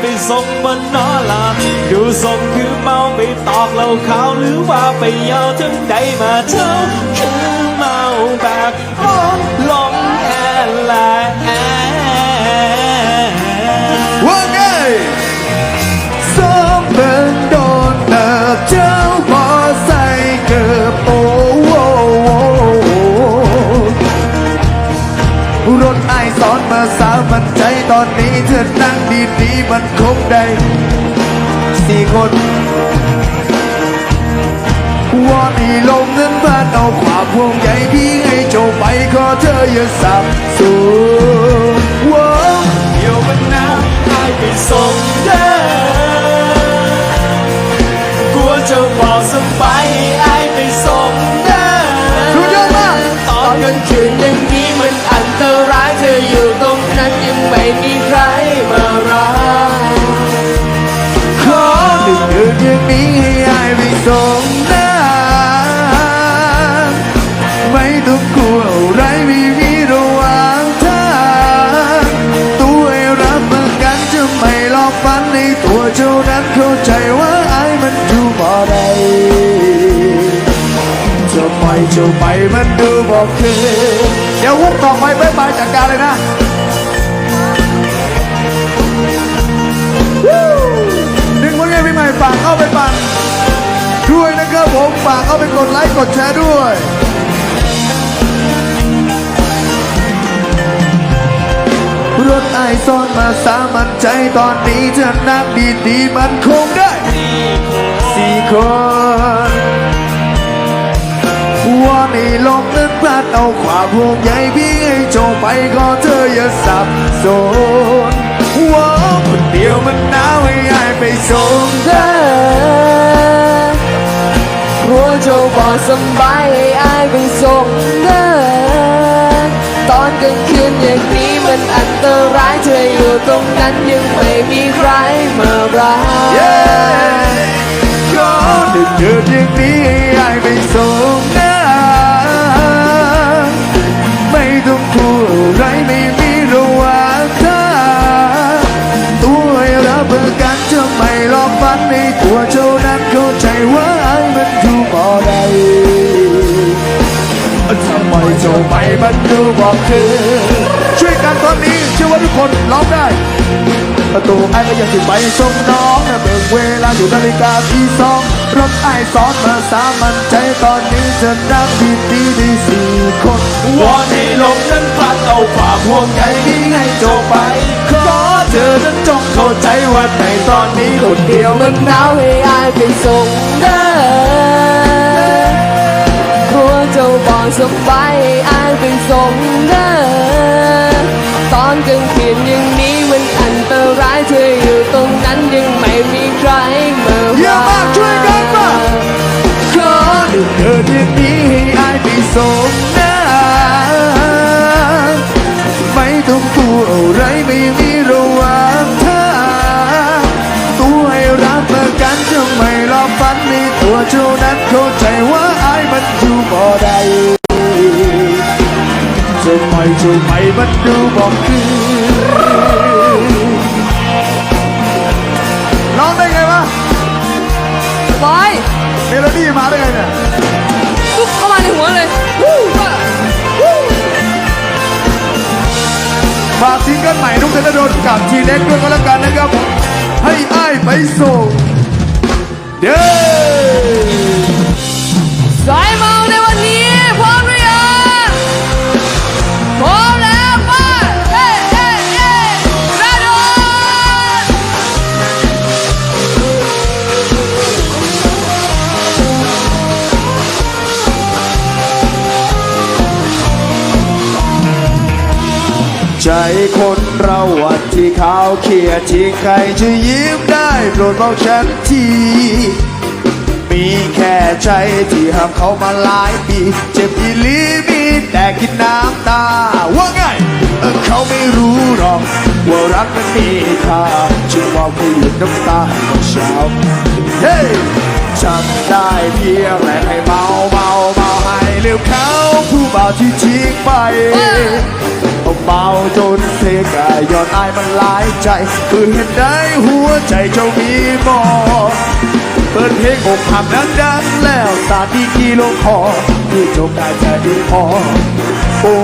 ไปส่งบนนอลาดูทรงคือเมาไปตอกเหล่าขาวหรือว่าไปยาวถึงใดมาเท่าเมา นั่งดีๆมันคงได้สี่คนวอนให้ลงเงินบ้านเอาความพวงใหญ่พี่ให้โจบไปขอเธออย่าสับสนว้าวเดี๋ยวมันน้ำให้ไปส่งเด้อกลัวจะบอกสบายให้อายไปส่งเด้อสุดยอดมากตอนกลางคืนอย่างนี้มันอันตรายเธออยู่ตรงนั้นยัง ไม่มีใครมารักขอดึกดื่นอย่างนี้ให้อายไปส่งนะไม่ต้องกลัวอะไรไม่มีระหว่างทางตัวให้รับประกันจะไม่หลอกฝันในตัวเจ้านั้นเข้าใจว่าอายมันดูบ่ได้จะไปจะไปมันดูบอกคือเดี๋ยววุกต่อไปไปไปจัดการเลยนะ ฝากเข้าไปฟังด้วยนะครับผมฝากเข้าไปกดไลค์กดแชร์ด้วยรถไอซ่อนมาสามันใจตอนนี้เธอนั่งดีๆมันคงได้สี่คนว่าในลมนั้นพลาดเอาความห่วงใยพี่ให้โจบไปก็เธออย่าสับสน ว่าคนเดียวมันหนาวให้อายไปส่งเธอกลัวเจ้าบอกสบายให้อายไปส่งเด้อตอนกลางคืนอย่างนี้มันอันตรายเธออยู่ตรงนั้นยังไม่มีใครมารักเย้ก็ดึกเดินอย่างนี้ให้อายไปส่งนะไนในตัวเจ้านั้นเข้าใจว่าอายมันดูบ่ได้ทำไมเจ้าไปมันดูบอกคือช่วยกันตอนนี้เชื่อว่าทุกคนร้องได้ ประตูไอ้ก็ยังติดไปส่งน้องนะเบิกเวลาอยู่นาฬิกาที่สองรถไอ้ซ้อนมาสามมันใจตอนนี้จะนั่งดีดีดีสี่คนวอนให้ลมนั้นพัดเอาความห่วงใยนี้ให้จบไปขอเธ อนั้นจงเข้าใจว่าในตอนนี้คนเดียวมันหนาวให้อายไปส่งเด้อกลัวเจ้าบอกสบายให้อายไปส่งเด้อตอนกลางคืนอย่างนี้มันอันตรายเธออยู่ตรงนั้น เข้าใจว่าอายมันอยู่บ่ได้จะไปจะไปมันดูบอกคือร้องได้ไงวะบอยเมโลดี้มาได้ไงเนี่ยปุ๊บเข้ามาในหัวเลยฝากซิงเกิลใหม่นุ๊กธนดลกับทีเล็กด้วยก็แล้วกันนะครับผมให้อ้ายไปส่งเด้อ ใจคนเราวันที่เขาวเขียดที่ใครจะยิ้มได้โปรดบอกฉันทีมีแค่ใจที่ห้ามเขามาหลายปี เจ็บอีหลีมีแต่กินน้ำตา ว่าไงเออเขาไม่รู้หรอก ว่ารักมันมีค่าจึงว่าผู้หยุดน้ำตาให้เช้าเฮ้ยจำได้เพียงแต่ให้เมาเมาเมาให้เร็วเขาผู้บ่าวที่ทิ้งไป เอาจนเทกายย้อนอายมันหลายใจคือเห็นได้หัวใจเจ้ามีบอเปิดเพลงอกหักดังๆแล้วสาดดีกีลงคอที่จบได้แค่ดีพอโอ้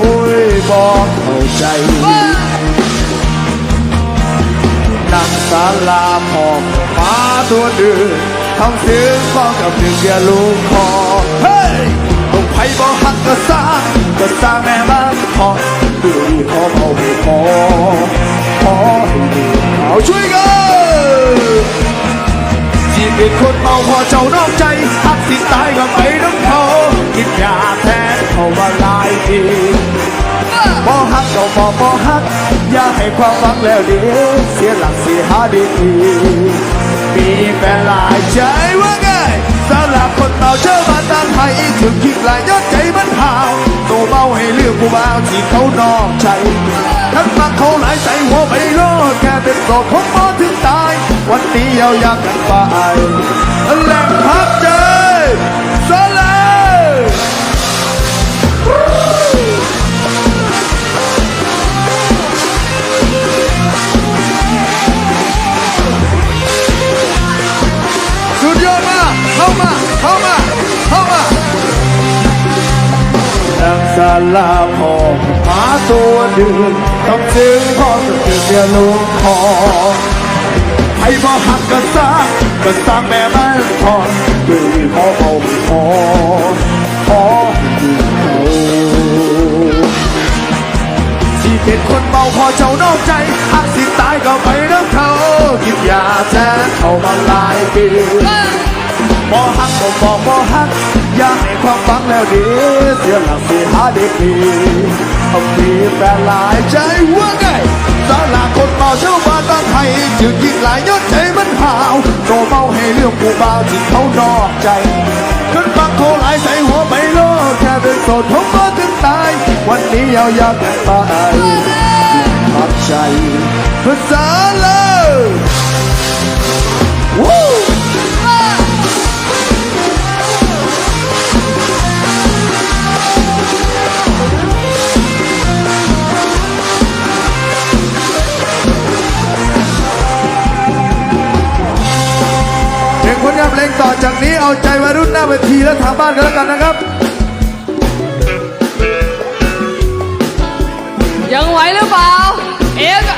ยบอกเข้าใจนั่งศาลาพองมาตัวเดื้อทำเสียงฟ้องกับหนึ่งเดียลูกคอเฮ้ยต้องไพ่บ่หักก็สร้างก็สร้างแม่บ้านพอ ดูดีขอเบาไม่พอขอให้ดีเอาช่วยกันที่เป็นคนเมาพอเจ้านอกใจหักสิตายก็ไปน้ำเขากินยาแทนเขามาลายเองบ่ฮักก็บอกบ่ฮัก อย่าให้ความหวังแล้วเดียวเสียหลักเสียหาดีมีแฟนหลายใจว่าไงสำหรับคนเมาเชื่อมางให้ถึงคิดหลายยอดใจมันหาวโตเบาให้เลือกผู้บ่าวที่เขานอกใจทั้งมาเขาหลายใจหัวไปรอดแค่เป็นโสดผมมอถึงตาย วันนี้เอาอยากกันไปแหล่งพักใจส ลาพอหาตัวดื้อต้องซึ้งพอจะถึงเดียลุงคอให้พอหักก็สร้างก็สร้างแม่บ้านพอดื้อขอเอาไม่พอขอเขาที่เป็นคนเมาพอเจ้านอกใจหักสิตายก็ไปน้ำเขากินยาแท้เขามาหลายปี บ่ฮักก็บอกบ่ฮัก อย่าให้ความฟังแล้วดี เสียหลักสีหาด็กดีเขามีแฟนหลายใจว่าไงสาลาคนเมาเชื่อว่าตั้งให้จึงยิ่งหลายยอดใจมันหาวโตเมาให้เรื่องผู้บ่าวที่เขานอกใจขึ้นฟังเขาหลายใส่หัวไม่โลแค่เป็นโสดผมมาถึงตาย วันนี้เอาอยากกันไปพักใจภาษาเลย เวทีและทางบ้านกันแล้วกันนะครับ ยังไหวหรือเปล่า เอ็กซ์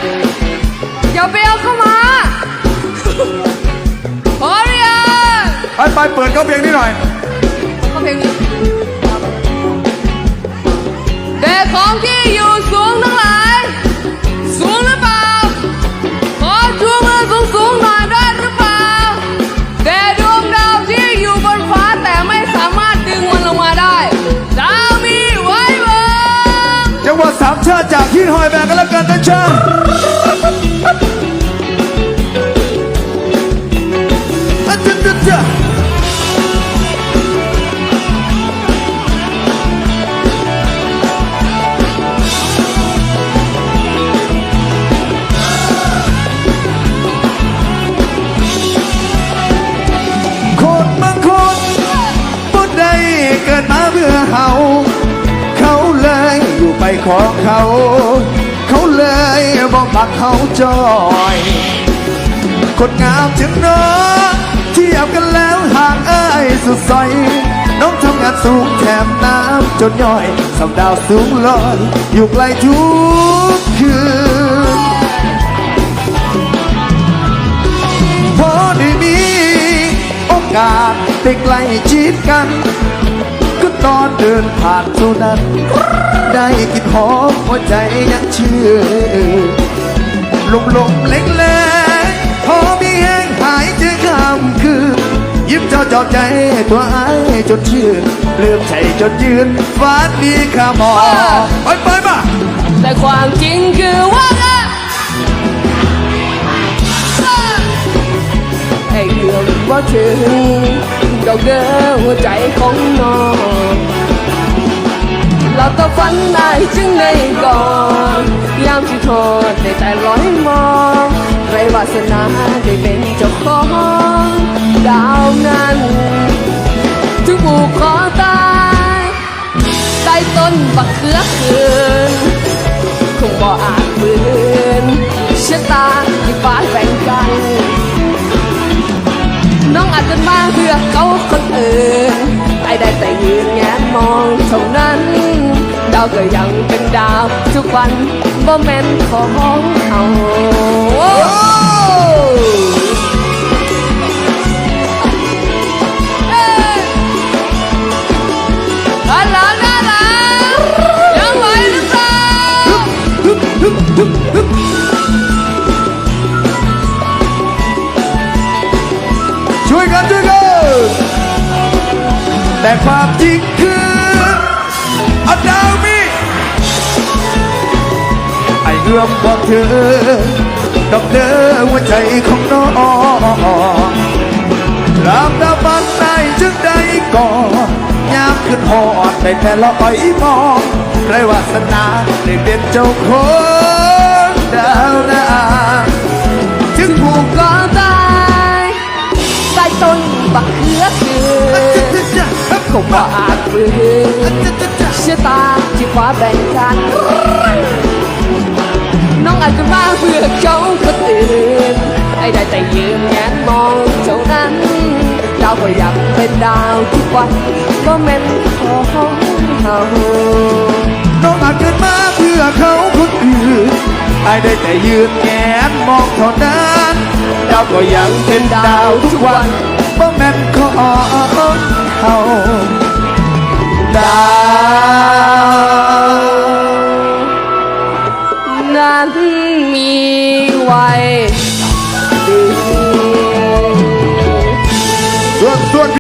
อย่าไปเอาเข้ามาพอหรือยังไปไปเปิดเขาเพลงนี้หน่อยเข้าเพลงนี้เด็กของที่อยู่สูงทั้งหลาย ሆይ መቅለብ ቀጥቻ ของเขา เขาเลยบอกปักเขาจอย คนงามถึงน้องเทียบกันแล้วห่างเอ้ยสุดซอยน้องทำงานสูงแถมน้ำจนย่อยสำดาวสูงลอยอยู่ไกลทุกคืนพอได้มีโอกาสได้ใกล้ชิดกัน ตอนเดินผ่านเท่านั้น ได้กินหอมหัวใจยังเชื่อลมลมเล็กเล็กๆพอมีแห้งหายใจข้ามคืนยิ้มเจ้าเจ้าใจตัวไอ้จนชื่นเลือกใจจนยืนฟ้าดีข้ามอไปไปมาแต่ความจริงคือว่าไอ้เรื่องว่าถึงดอกเด้อหัวใจของน้อง เราต้องฝันได้จึงได้ก่อนยามที่โทอดได้แต่ร้อยมองไรวาสนาได้เป็นเจ้าของดาวนั้นถึงผูกคอตายใต้ต้นบักเขือคืนคงบปืนชะตาที่ฟ้าแบ่งกัน น้องอาจจะมาเพื่อเขาคนอื่นไอ้ได้แต่ยืนแงนมองเท่านั้น ก็ยังเป็นดาว ทุกวันบ่แม่นของเขาเอ้ยด้านหลังด้านหลังยังไหวหรือเปล่าช่วยกันช่วยกันแต่ความจริง ไอเอื้อมบอกเธอดอกเดอหัวใจของน้องรามดาบันในจึงได้ก่อนยามขึ้นหอดได้แต่ละอ้อยมองไรวาสนาได้เป็นเจ้าของดาวนาจึงผูกก็ตายใต้ต้นบักเขือคือคงว่าอาจฝืนชะตาที่ฟ้าแบ่งกัน กันมาเพื่อเขาคนอื่นให้ได้แต่ยืนงานมองเท่านั้น ดาวก็อยากเป็นดาวทุกวันก็เม็นของเขาน้องอาจเกิดมาเพื่อเขาคนอื่นไอ้ได้แต่ยืนแงนมองเท่านั้นดาวก็ยังเป็นดาวทุกวันบ่แม่นของเขาดาว ไป